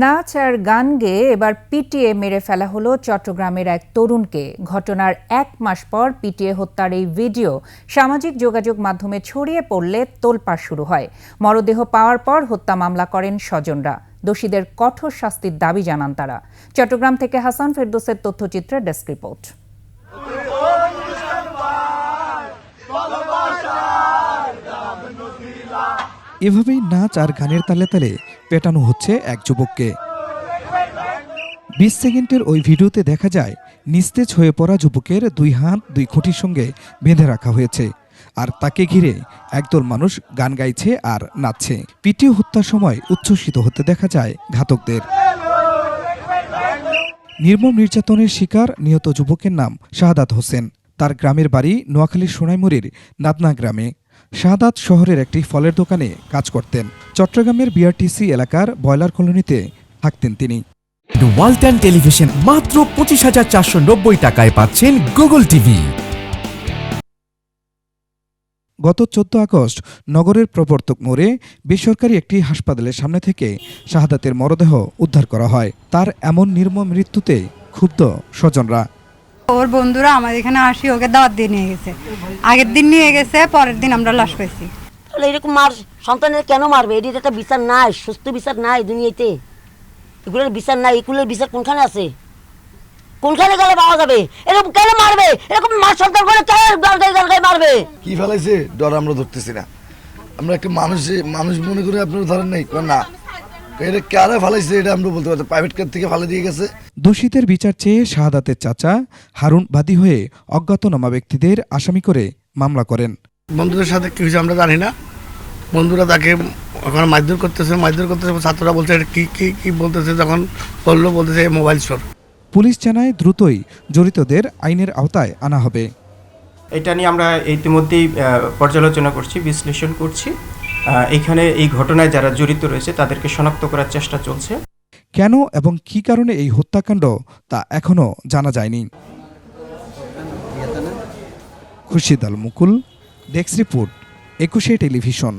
নাচ আর গান গেয়ে এবার পিটিএ মেরে ফেলা হলো চট্টগ্রামের এক তরুণকে। ঘটনার এক মাস পর পিটিএ হত্যার এই ভিডিও সামাজিক যোগাযোগ মাধ্যমে ছড়িয়ে পড়লে তোলপাড় শুরু হয়। মরদেহ পাওয়ার পর হত্যা মামলা করেন স্বজনরা। দোষীদের কঠোর শাস্তির দাবি জানান তারা। চট্টগ্রাম থেকে হাসান ফেরদোসের তথ্যচিত্রে ডেস্ক রিপোর্ট। এভাবেই নাচ আর গানের তালে তালে পেটানো হচ্ছে এক যুবককে। বিশ সেকেন্ডের ওই ভিডিওতে দেখা যায়, নিস্তেজ হয়ে পড়া যুবকের দুই হাত দুই খুঁটির সঙ্গে বেঁধে রাখা হয়েছে। আর তাকে ঘিরে একদল মানুষ গান গাইছে আর নাচছে। পিটিও হত্যার সময় উচ্ছ্বসিত হতে দেখা যায় ঘাতকদের। নির্মম নির্যাতনের শিকার নিহত যুবকের নাম শাহাদাত হোসেন। তার গ্রামের বাড়ি নোয়াখালীর সোনাইমুড়ির নাদনা গ্রামে। শাহাদাত শহরের একটি ফলের দোকানে কাজ করতেন। চট্টগ্রামের বিআরটিসি এলাকার বয়লার কলোনিতে থাকতেন তিনি। ওয়ালটন টেলিভিশন মাত্র পঁচিশ হাজার চারশো নব্বই টাকায় পাচ্ছেন গুগল টিভি গত চোদ্দ আগস্ট নগরের প্রবর্তক মোড়ে বেসরকারি একটি হাসপাতালের সামনে থেকে শাহাদাতের মরদেহ উদ্ধার করা হয়। তার এমন নির্মম মৃত্যুতে ক্ষুব্ধ স্বজনরা। ওর বন্ধুরা আমাদের এখানে আসি ওকে দাওয়াত দিয়ে নিয়ে গেছে। আগের দিন নিয়ে গেছে পরের দিন আমরা লাশ পাইছি। তাহলে এরকম মার সন্তানের কেন মারবে? এটির একটা বিচার নাই সুস্থ বিচার নাই দুনিয়াতে। এগুলোর বিচার নাই এগুলোর বিচার কোনখানে আছে? কোনখানে গেলে পাওয়া যাবে? এরকম কেন মারবে? এরকম মার সন্তান করে কেন গান গায়ে মারবে? কি ফেলাইছে ডর আমরা ধরতেছি না। আমরা একটা মানুষ মানুষ মনে করে আপনারা ধরেন নাই না এটা কারা ফেলাইছে এটা আমরা বলতে পারছি প্রাইভেট কার থেকে ফেলে দিয়ে গেছে। দোষীদের বিচার চেয়ে শাহাদাতের চাচা হারুন বাদী হয়ে অজ্ঞাতনামা ব্যক্তিদের আসামি করে মামলা করেন। বন্ধুদের সাথে কি হয়েছে আমরা জানি না। বন্ধুরা তাকে ওখানে মারধর করতেছে মারধর করতেছে ছাত্ররা বলছে এটা কি কি কি বলতেছে যখন বলল বলতেছে মোবাইল চোর। পুলিশ জানায় দ্রুতই জড়িতদের আইনের আওতায় আনা হবে। এটা নিয়ে আমরা ইতিমধ্যেই পর্যালোচনা করছি বিশ্লেষণ করছি। এখানে এই ঘটনায় যারা জড়িত রয়েছে, তাদেরকে শনাক্ত করার চেষ্টা চলছে। কেন এবং কি কারণে এই হত্যাকাণ্ড, তা এখনও জানা যায়নি। খুশিদাল মুকুল ডেক্স রিপোর্ট, একুশে টেলিভিশন।